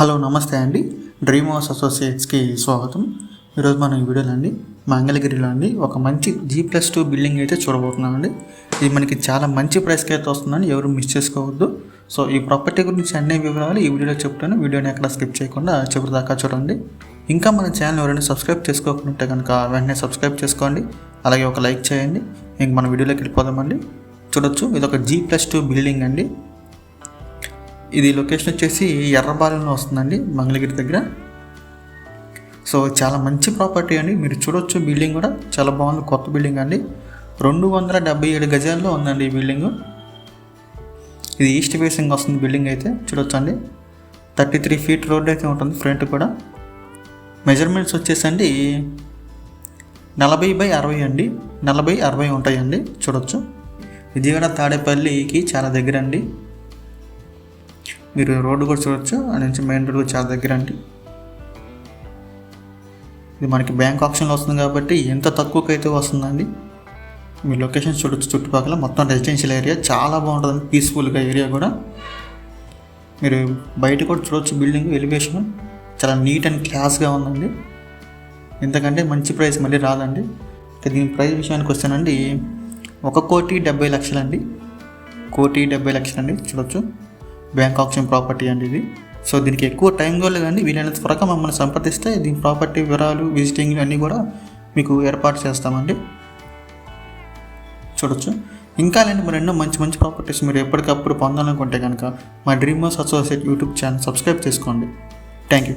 Hello నమస్తే అండి. Dream house అసోసియేట్స్కి స్వాగతం. ఈరోజు మనం ఈ వీడియోలో అండి మంగళగిరిలో అండి ఒక మంచి జీ ప్లస్ టూ బిల్డింగ్ అయితే చూడబోతున్నాం అండి. ఇది మనకి చాలా మంచి ప్రైస్కి అయితే వస్తుందని ఎవరు మిస్ చేసుకోవద్దు. సో ఈ ప్రాపర్టీ గురించి అన్ని వివరాలు ఈ వీడియోలో చెప్తాను. వీడియోని ఎక్కడ స్కిప్ చేయకుండా చివరి దాకా చూడండి. ఇంకా మన ఛానల్ ఎవరైనా సబ్స్క్రైబ్ చేసుకోకుంటే కనుక వెంటనే సబ్స్క్రైబ్ చేసుకోండి. అలాగే ఒక లైక్ చేయండి. ఇంక మన వీడియోలోకి వెళ్ళిపోదామండి. చూడొచ్చు ఇది ఒక జీ ప్లస్ టూ బిల్డింగ్ అండి. ఇది లొకేషన్ వచ్చేసి ఎర్రబాలెంలో వస్తుందండి మంగళగిరి దగ్గర. సో చాలా మంచి ప్రాపర్టీ అండి. మీరు చూడొచ్చు బిల్డింగ్ కూడా. చాలా బాగుంది కొత్త బిల్డింగ్ అండి. రెండు వందల డెబ్బై ఏడు గజాల్లో ఉందండి ఈ బిల్డింగ్ ఇది ఈస్ట్ ఫేసింగ్ వస్తుంది బిల్డింగ్ అయితే. చూడొచ్చు అండి థర్టీ త్రీ ఫీట్ రోడ్ అయితే ఉంటుంది ఫ్రంట్ కూడా. మెజర్మెంట్స్ వచ్చేసండి నలభై బై అరవై అండి. నలభై అరవై ఉంటాయండి. చూడొచ్చు. విజయవాడ తాడేపల్లికి చాలా దగ్గర అండి మీరు రోడ్డు కూడా చూడొచ్చు ఆ నుంచి మెయిన్ రోడ్ కూడా చాలా దగ్గర అండి. ఇది మనకి బ్యాంక్ ఆప్షన్లో వస్తుంది కాబట్టి ఎంత తక్కువకైతే అయితే వస్తుందండి. మీ లొకేషన్ చూడొచ్చు చుట్టుపక్కల మొత్తం రెసిడెన్షియల్ ఏరియా చాలా బాగుంటుంది పీస్ఫుల్గా ఏరియా కూడా. మీరు బయట కూడా చూడొచ్చు బిల్డింగ్ ఎలివేషన్. చాలా నీట్ అండ్ క్లాస్గా ఉందండి. ఇంతకంటే మంచి ప్రైస్ మళ్ళీ రాదండి. దీని ప్రైస్ విషయానికి వస్తానండి ఒక కోటి డెబ్బై లక్షలండి. కోటి డెబ్బై లక్షలండి చూడొచ్చు. బ్యాంక్ ఆప్షన్ ప్రాపర్టీ అండి ఇది. సో దీనికి ఎక్కువ టైం కూడా లేదండి వీలైనంత త్వరగా మమ్మల్ని సంప్రదిస్తే దీని ప్రాపర్టీ వివరాలు విజిటింగ్ అన్నీ కూడా మీకు ఏర్పాటు చేస్తామండి. చూడొచ్చు. ఇంకా లేని మరి ఎన్నో మంచి మంచి ప్రాపర్టీస్ మీరు ఎప్పటికప్పుడు పొందాలనుకుంటే కనుక మా dream house associate YouTube channel subscribe చేసుకోండి. Thank you